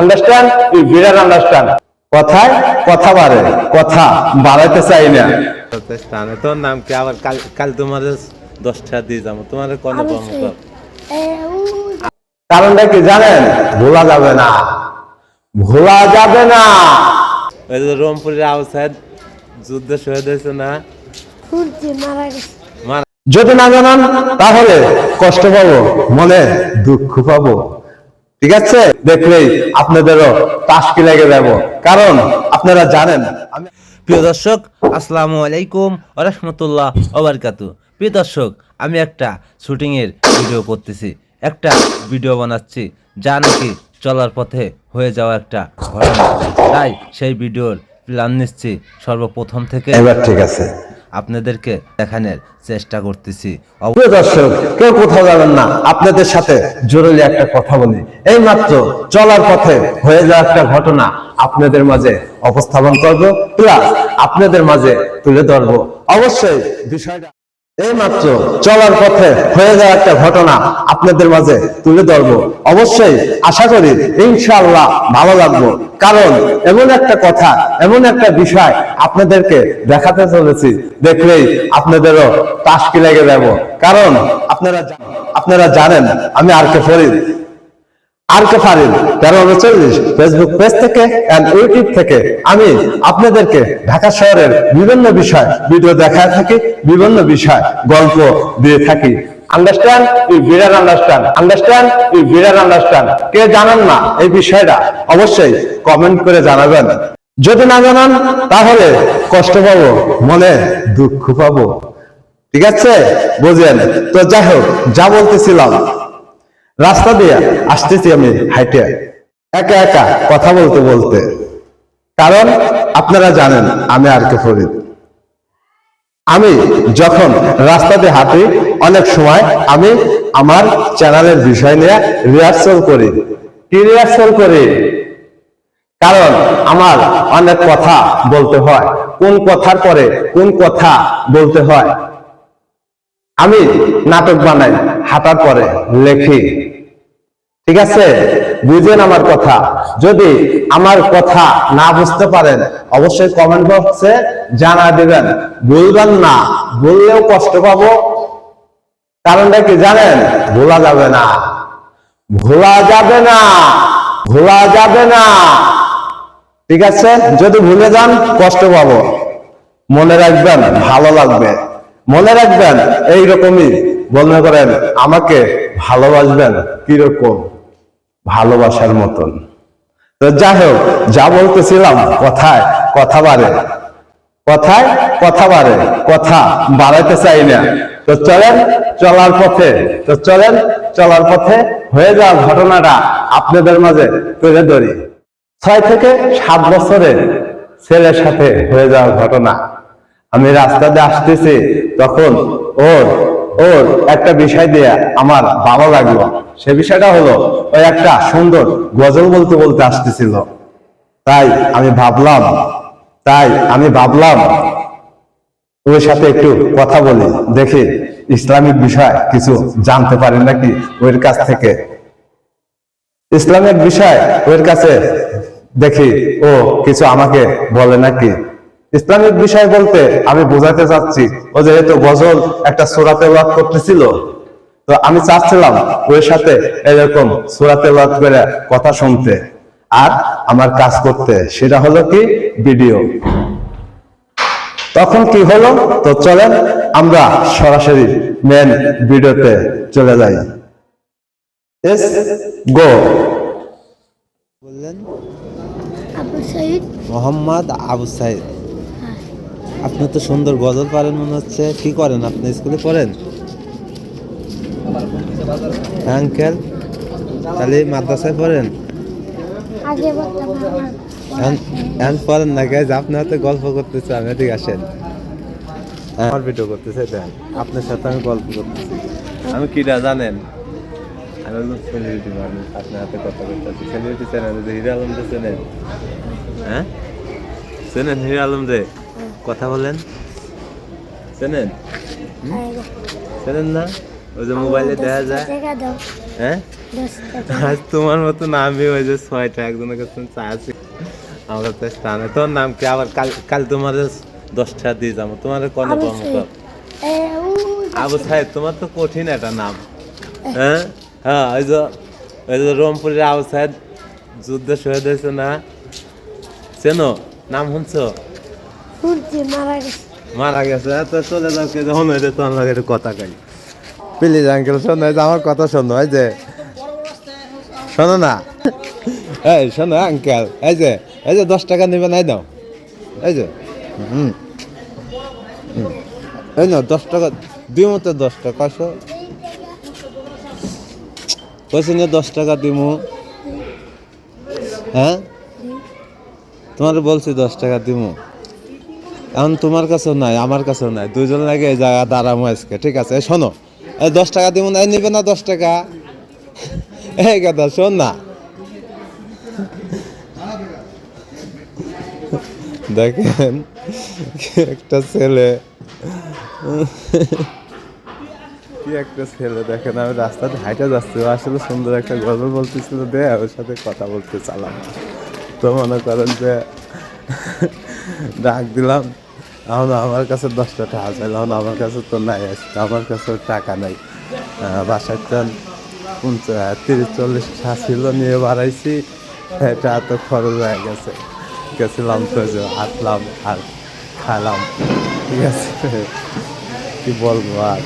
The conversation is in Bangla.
আন্ডারস্ট্যান্ড ইউ ডিডন্ট আন্ডারস্ট্যান্ড কথায় কথা বাড়ে কথা বাড়াইতে চাই না। স্থানে তোর নাম কি? আবার কাল কাল তোমার দশটা দিয়ে যাব। তোমার কোনো কারণটা কি জানেন? ভোলা যাবে না। ভোলা যাবে না। ওই যে রংপুরের আউটসাইড যুদ্ধ শহীদ হয়েছে না? মারা গেছে। যদি না জানান তাহলে কষ্ট পাবো মনে দুঃখ পাবো। ঠিক আছে? দেখলেই আপনাদেরও টাস্কি লেগে যাব। কারণ আপনারা জানেন আমি প্রিয় দর্শক আসসালামু আলাইকুম রহমতুল্লাহ ওবরকাতু প্রিয় দর্শক আমি একটা শুটিংয়ের ভিডিও করতেছি। একটা ভিডিও বানাচ্ছি যা নাকি চলার পথে হয়ে যাওয়া একটা ঘটনা। তাই সেই ভিডিওর প্ল্যান নিচ্ছি সর্বপ্রথম থেকে। এবার ঠিক আছে। আপনাদেরকে দেখানোর চেষ্টা করতেছি। দর্শক, কেউ কোথাও যাবেন না। আপনাদের সাথে জরুরি একটা কথা বলি। এই মাত্র চলার পথে হয়ে যাওয়া একটা ঘটনা আপনাদের মাঝে উপস্থাপন করব, প্লাস আপনাদের মাঝে তুলে ধরবো। অবশ্যই বিষয়টা এই মাত্র চলার পথে হয়ে যাওয়া একটা ঘটনা আপনাদের মাঝে তুলে ধরবো। অবশ্যই আশা করি ইনশাআল্লাহ ভালো লাগবো। কারণ এমন একটা কথা, এমন একটা বিষয় আপনাদেরকে দেখাতে চলেছি। দেখলেই আপনাদেরও টাস্কি লেগে যাব। কারণ আপনারা আপনারা জানেন আমি আর কে ফরিদ। আর কে চল্লিশ। ফেসবুক পেজ থেকে ইউটিউব থেকে আমি আপনাদেরকে ঢাকা শহরের বিভিন্ন বিষয় ভিডিও দেখায় থাকি, বিভিন্ন বিষয়, গল্প দিয়ে থাকি। আন্ডারস্ট্যান্ড ইউ বিডার আন্ডারস্ট্যান্ড কে জানেন না এই বিষয়টা, অবশ্যই কমেন্ট করে জানাবেন। যদি না জানান, তাহলে কষ্ট পাবো, মনে দুঃখ পাবো। ঠিক আছে? বুঝেন? তো যাই হোক, যা বলতেছিলাম রাস্তা দিয়ে আসতেছি আমি হাইটে। একা একা কথা বলতে বলতে। কারণ আপনারা জানেন, আমি আর কে ফরিদ। আমি যখন রাস্তা দিয়ে হাঁটি, অনেক সময় আমি আমার চ্যানেলের বিষয় নিয়ে রিহার্সাল করি। কি রিহার্সাল করি? কারণ আমার অনেক কথা বলতে হয়। কোন কথার পরে কোন কথা বলতে হয়? আমি নাটক বানাই, হাঁটার পরে লেখি। ঠিক আছে? বুঝেন আমার কথা। যদি আমার কথা না বুঝতে পারেন, অবশ্যই কমেন্ট বক্সে জানা দিবেন। বলবেন না। বললেও কষ্ট পাবো। কারণটা কি জানেন? ভোলা যাবে না। ভোলা যাবে না। ভোলা যাবে না। ঠিক আছে? যদি ভুলে যান, কষ্ট পাবো। মনে রাখবেন, ভালো লাগবে। মনে রাখবেন, এইরকমই। মনে করেন, আমাকে ভালোবাসবেন কীরকম? ভালোবাসার মতন। তো যাই হোক, যা বলতেছিলাম, কথায় কথা বাড়ে। কথায় কথা বাড়ে, কথা বাড়াইতে চাই না। তো চলেন, চলার পথে, তো চলেন, চলার পথে হয়ে যাওয়া ঘটনাটা আপনাদের মাঝে তুলে ধরি। ছয় থেকে সাত বছরের ছেলের সাথে হয়ে যাওয়া ঘটনা। আমি রাস্তা দিয়ে আসতেছি, তখন ওর ওর একটা বিষয় দিয়ে আমার ভালো লাগল। সে বিষয়টা হলো, ওই একটা সুন্দর গজল বলতে বলতে আসতেছিল। তাই আমি ভাবলাম, তাই আমি ভাবলাম, ওর সাথে একটু কথা বলি, দেখি ইসলামিক বিষয় কিছু জানতে পারি নাকি ওর কাছ থেকে। ইসলামিক বিষয় ওর কাছে দেখি ও কিছু আমাকে বলে নাকি ইসলামিক বিষয় বলতে আমি বোঝাতে চাচ্ছি ও যেহেতু গজল একটা সুরাতে লাভ করতেছিল তো আমি চাচ্ছিলাম ওর সাথে এরকম সুরাতে লাভ করে কথা শুনতে আর আমার কাজ করতে। সেটা হলো কি? ভিডিও। তখন কি হলো? তো চলেন আমরা সরাসরি মেন ভিডিওতে চলে যাই। এস গো। বললেন আবু সঈদ মোহাম্মদ আবু সাইদ। আপনি তো সুন্দর গজল পারেন মনে হচ্ছে। কি করেন আপনি? স্কুলে পড়েন? আঙ্কেল তাহলে মাদ্রাসায় পড়েন? এখন পড়েন না গাইজ আপনি হয়তো গল্প করতেছে আমি এদিকে আসেন। হ্যাঁ, আমার ভিডিও করতেছে দেন। আপনার সাথে আমি গল্প করতেছি। আমি কিরা জানেন? আমি হলো সেলিব্রিটি মানুষ আপনার হাতে কথা বলতেছি। সেলিব্রিটি যে হিরা আলম চেনেন? হ্যাঁ? চেনেন হিরা আলম যে? কথা বলেন। চেনেন? চেনেন না? ওই যে মোবাইলে দেখা যায়। হ্যাঁ? আজ তোমার মতো আমি ওই যে ছয়টা একজনের কাছে চা আছে। আমার তো স্থানে তোর নাম কি? আবার কাল কাল তোমার দশটা দিয়ে যাব। তোমার কোনো উ, আবু সাহেব তোমার তো কঠিন একটা নাম। হ্যাঁ? হ্যাঁ ওই যে ওই যে রংপুরের আবু সাহেব যুদ্ধে শহীদ হয়েছে না? চেনো? নাম শুনছো? শুনছি মারা গেছে। মারা গেছে। এত চলে যাও কে যখন হয়েছে তোমার লাগে একটু কথা কই। প্লিজ, আঙ্কেল, শোনো যে আমার কথা শোনো, এই যে। শোনো না। এই, শোনো, আঙ্কেল, এই যে এই যে দশ টাকা নেবে নাই দাও এই যে, হুম। এই না দশ টাকা, দিমু তো দশ টাকা, কয়শো? কইছি না দশ টাকা দিমু। হ্যাঁ? তোমার বলছি দশ টাকা দিমু। এখন তোমার কাছেও নাই, আমার কাছেও নাই। দুজন লাগে এই জায়গা দাঁড়ামো আজকে, ঠিক আছে? শোনো দশ টাকা দিব না নিবে না দশ টাকা? এই কথা শোন না। দেখেন, একটা ছেলে। কি একটা ছেলে, দেখেন আমি রাস্তাতে হাইটা যাচ্ছি আসলে সুন্দর একটা গল্প বলতেছিল, দে ওর সাথে কথা বলতে চালাম। তো মনে করেন যে ডাক দিলাম এখন আমার কাছে দশটা টাকা আছে এখন আমার কাছে তো নাই আজকে আমার কাছে টাকা নাই। বাসায় তিরিশ, চল্লিশ টাকা ছিল, নিয়ে বাড়াইছি, এটা তো খরচ হয়ে গেছে। গেছিলাম তো যে আসলাম আর খালাম, ঠিক আছে? কি বলব আর?